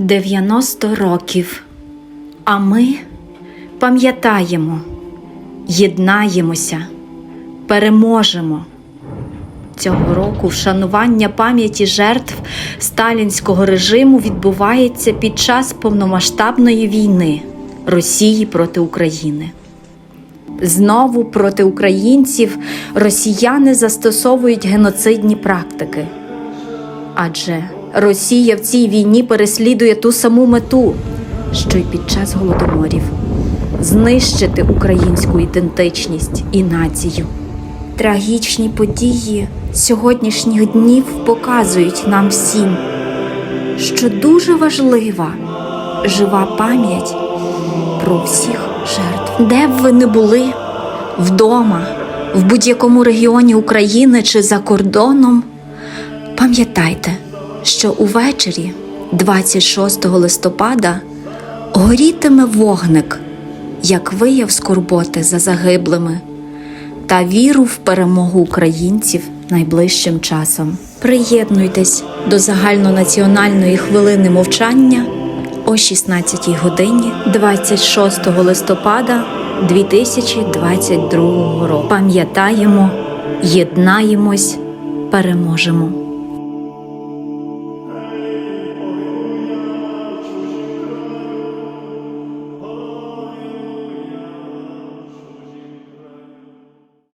90 років. А ми пам'ятаємо, єднаємося, переможемо. Цього року вшанування пам'яті жертв сталінського режиму відбувається під час повномасштабної війни Росії проти України. Знову проти українців росіяни застосовують геноцидні практики. Адже Росія в цій війні переслідує ту саму мету, що й під час голодоморів знищити українську ідентичність і націю. Трагічні події сьогоднішніх днів показують нам всім, що дуже важлива жива пам'ять про всіх жертв. Де б ви не були вдома, в будь-якому регіоні України чи за кордоном. Пам'ятайте, що увечері, 26 листопада, горітиме вогник, як вияв скорботи за загиблими та віру в перемогу українців найближчим часом. Приєднуйтесь до загальнонаціональної хвилини мовчання о 16 годині 26 листопада 2022 року. Пам'ятаємо, єднаємось, переможемо.